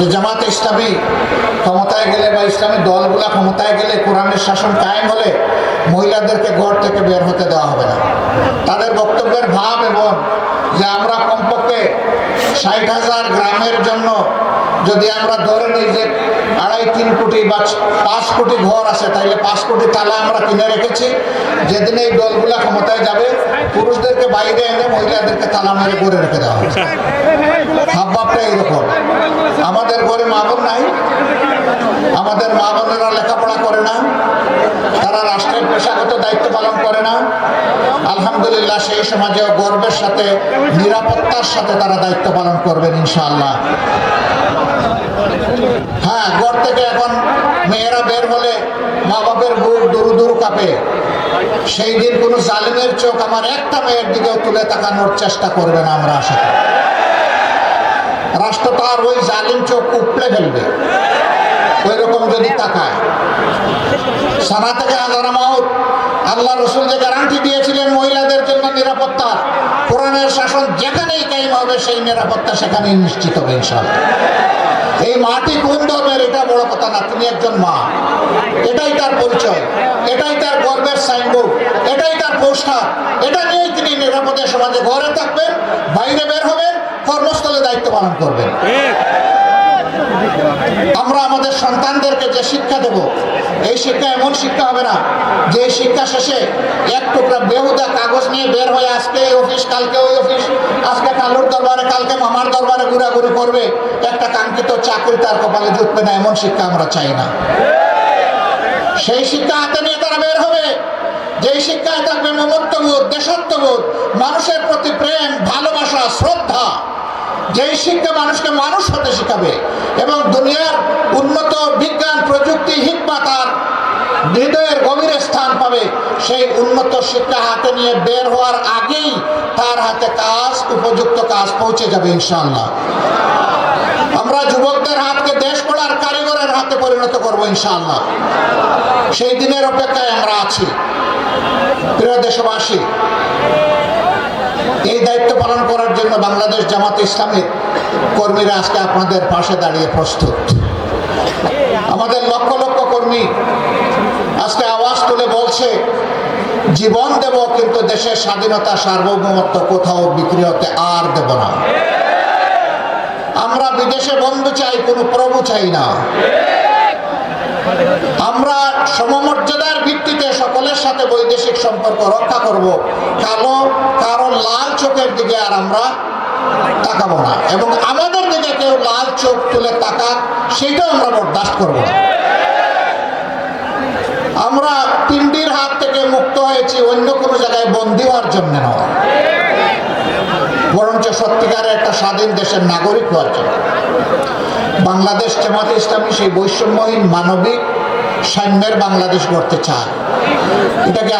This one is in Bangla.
যে জামাতে ইসলামী ক্ষমতায় গেলে বা ইসলামী দলগুলা ক্ষমতায় গেলে কোরআনের শাসন কায়েম হলে মহিলাদেরকে ঘর থেকে বের হতে দেওয়া হবে না। তাদের বক্তব্যের ভাব এবং যে আমরা কমপক্ষে ষাট হাজার গ্রামের জন্য যদি আমরা ধরে নিই যে আড়াই, তিন কোটি বা পাঁচ কোটি ঘর আছে, তাইলে পাঁচ কোটি তালা আমরা কিনে রেখেছি। যেদিন এই দলগুলা ক্ষমতায় যাবে, পুরুষদেরকে বাইরে এনে মহিলাদেরকে তালা মেরে করে রেখে দেওয়া হবে। ভাবভাবটা এইরকম। আমাদের ঘরে মা বোন নাই। আমাদের মা বোনেরা লেখাপড়া করে না। তারা রাষ্ট্রের পেশাগত দায়িত্ব পালন করে না। আলহামদুলিল্লাহ, সেই সমাজে গর্বের সাথে, নিরাপত্তার সাথে তারা দায়িত্ব পালন করবেন, ইনশাআল্লাহ। হ্যাঁ ঘর থেকে এখন মেয়েরা বের হলে মা বাপের বুক দুরু দুরু কাঁপে। সেই দিন কোনো জালিমের চোখ আমার একটা মেয়ের দিকেও তুলে তাকানোর চেষ্টা করবে না আমরা আশা করি। রাষ্ট্র তার ওই জালিম চোখ উপড়ে ফেলবে। ওই রকম যদি তাকায়। সানা থেকে আজারা মাউত আল্লাহ রসুল যে গ্যারান্টি দিয়েছিলেন মহিলাদের জন্য নিরাপত্তা। কোরআনের শাসন যেখানেই হবে, সেই নিরাপত্তা সেখানেই নিশ্চিত হবে এই মাটি কোন ধর্মের, এটা বড় কথা না, তুমি একজন মা। এটাই তার পরিচয়, এটাই তার গর্বের সাইনবোর্ড এটাই তার পোশাক। এটা নিয়ে তিনি নিরাপদে সমাজে ঘরে থাকবেন, বাইরে বের হবেন, কর্মস্থলে দায়িত্ব পালন করবেন। আমরা আমাদের সন্তানদেরকে যে শিক্ষা দেব, এই শিক্ষা এমন শিক্ষা হবে না, যে শিক্ষা শেষে এক টুকরা বেহুদা কাগজ নিয়ে বের হয়ে আজকে এই অফিস, কালকে ওই অফিস, আজকে কালুর দরবারে, কালকে মামার দরবারে ঘোরাঘুরি করবে, একটা কাঙ্ক্ষিত চাকরি তার কপালে জুটবে না, এমন শিক্ষা আমরা চাই না। সেই শিক্ষা হাতে নিয়ে তারা বের হবে। যেই শিক্ষায় থাকবে মমত্ববোধ, দেশত্ববোধ, মানুষের প্রতি প্রেম যেই শিক্ষা মানুষকে মানুষ হতে শেখাবে এবং দুনিয়ার উন্নত বিজ্ঞান, প্রযুক্তি, হিকমা তার হৃদয়ের গভীরে স্থান পাবে, সেই উন্নত শিক্ষা হাতে নিয়ে বের হওয়ার আগেই তার হাতে কাজ, উপযুক্ত কাজ পৌঁছে যাবে ইনশাআল্লাহ। আমরা যুবকদের হাতকে দেশ গড়ার কারিগরের হাতে পরিণত করব ইনশাল্লাহ সেই দিনের অপেক্ষায় আমরা আছি। প্রিয় দেশবাসী, এই দায়িত্ব পালন করার জন্য বাংলাদেশ জামাত ইসলামের কর্মীরা আজকে আপনাদের পাশে দাঁড়িয়ে প্রস্তুত। আমাদের লক্ষ লক্ষ কর্মী আজকে আওয়াজ তুলে বলছে, জীবন দেব, কিন্তু দেশের স্বাধীনতা সার্বভৌমত্ব কোথাও বিক্রি হতে আর দেব না। আমরা বিদেশে বন্ধু চাই, কোনো প্রভু চাই না। আমরা সমমর্যাদার ভিত্তিতে সকলের সাথে বৈদেশিক সম্পর্ক রক্ষা করব। কালো লাল চোখের দিকে আর আমরা তাকাবো না। এবং আমাদের দিকে কেউ লাল চোখ তুলে তাকাক, সেটাও আমরা বরদাস্ত করব না। আমরা পিন্ডির হাত থেকে মুক্ত হয়েছি অন্য কোনো জায়গায় বন্দী হওয়ার জন্য নয় বরঞ্চ সত্যিকারের একটা স্বাধীন দেশের নাগরিক হওয়ার জন্য। বাংলাদেশ জামাতে ইসলামী সেই বৈষম্যহীন মানবিক সাম্যের বাংলাদেশ গড়তে চায়। এটাকে